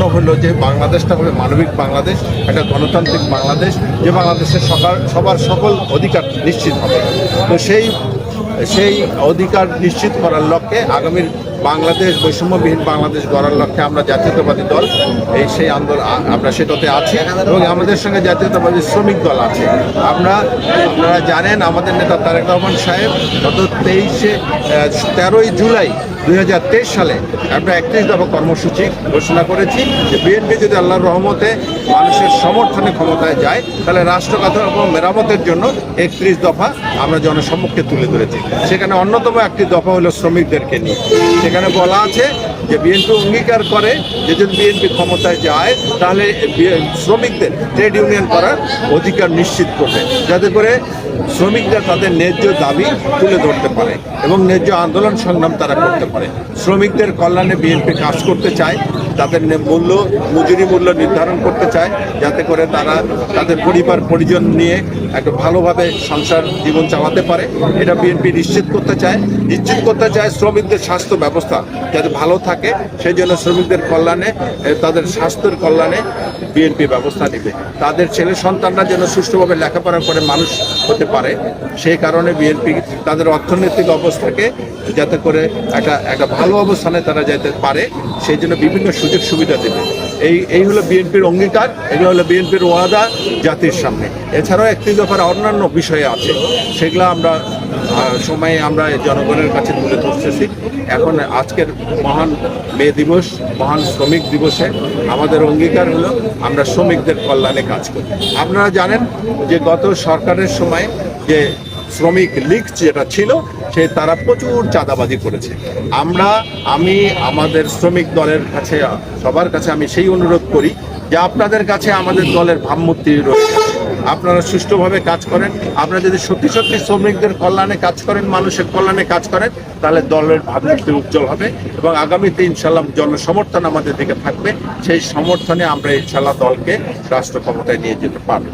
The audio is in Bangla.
স্বপ্ন হলো যে বাংলাদেশটা হবে মানবিক বাংলাদেশ, একটা গণতান্ত্রিক বাংলাদেশ, যে বাংলাদেশের সবার সবার সকল অধিকার নিশ্চিত হবে। তো সেই সেই অধিকার নিশ্চিত করার লক্ষ্যে আগামীর বাংলাদেশ, বৈষম্যবিহীন বাংলাদেশ গড়ার লক্ষ্যে আমরা জাতীয়তাবাদী দল, এই সেই আন্দোলন আমরা সেটাতে আছি এবং আমাদের সঙ্গে জাতীয়তাবাদী শ্রমিক দল আছে। আমরা, আপনারা জানেন আমাদের নেতা তারেক রহমান সাহেব গত তেইশে তেরোই জুলাই দুই হাজার তেইশ সালে আমরা একত্রিশ দফা কর্মসূচি ঘোষণা করেছি যে বিএনপি যদি আল্লাহর রহমতে মানুষের সমর্থনে ক্ষমতায় যায়, তাহলে রাষ্ট্র কাঠামো এবং মেরামতের জন্য একত্রিশ দফা আমরা জনসম্মুখে তুলে ধরেছি। সেখানে অন্যতম একটি দফা হলো শ্রমিকদেরকে নিয়ে। সেখানে বলা আছে যে বিএনপি অঙ্গীকার করে যে যদি বিএনপি ক্ষমতায় যায়, তাহলে শ্রমিকদের ট্রেড ইউনিয়ন করার অধিকার নিশ্চিত করবে। যাতে করে শ্রমিকরা তাদের ন্যায্য দাবি তুলে ধরতে পারে এবং ন্যায্য আন্দোলন সংগ্রাম তারা করতে পারে। শ্রমিকদের কল্যাণে বিএনপি কাজ করতে চায়। তাদের মূল্য, মজুরি মূল্য নির্ধারণ করতে চায়, যাতে করে তারা তাদের পরিবার, পরিজন নিয়ে একটা ভালোভাবে সংসার জীবন চালাতে পারে। এটা বিএনপি নিশ্চিত করতে চায়। নিশ্চিত করতে চায় শ্রমিকদের স্বাস্থ্য ব্যবস্থা, যাতে ভালো থাকে। সেই জন্য শ্রমিকদের কল্যাণে তাদের স্বাস্থ্যের কল্যাণে বিএনপি ব্যবস্থা নেবে। তাদের ছেলে সন্তানরা যেন সুষ্ঠুভাবে লেখাপড়া করে মানুষ হতে পারে, সেই কারণে বিএনপি তাদের অর্থনৈতিক অবস্থাকে যাতে করে একটা একটা ভালো অবস্থানে তারা যেতে পারে। সেই জন্য বিভিন্ন সুযোগ সুবিধা দেবে। এই এই হলো বিএনপির অঙ্গীকার, এগুলো হলো বিএনপির ওয়াদা জাতির সামনে। এছাড়াও একটি ব্যাপার অন্যান্য বিষয়ে আছে, সেগুলো আমরা সময়ে আমরা জনগণের কাছে তুলে ধরতেছি। এখন আজকের মহান মে দিবস, মহান শ্রমিক দিবসে আমাদের অঙ্গীকার হলো, আমরা শ্রমিকদের কল্যাণে কাজ করি। আপনারা জানেন যে গত সরকারের সময় যে শ্রমিক লীগ যেটা ছিল, সে তারা প্রচুর চাঁদাবাজি করেছে। আমরা, আমি, আমাদের শ্রমিক দলের কাছে, সবার কাছে আমি সেই অনুরোধ করি যে আপনাদের কাছে আমাদের দলের ভাবমূর্তি রয়েছে। আপনারা সুষ্ঠুভাবে কাজ করেন। আপনারা যদি সত্যি সত্যি শ্রমিকদের কল্যাণে কাজ করেন, মানুষের কল্যাণে কাজ করেন, তাহলে দলের ভাবমূর্তি উজ্জ্বল হবে এবং আগামীতে ইনশাল্লাহ জনসমর্থন আমাদের দিকে থাকবে। সেই সমর্থনে আমরা ইনশাল্লাহ দলকে রাষ্ট্র ক্ষমতায় নিয়ে যেতে পারব।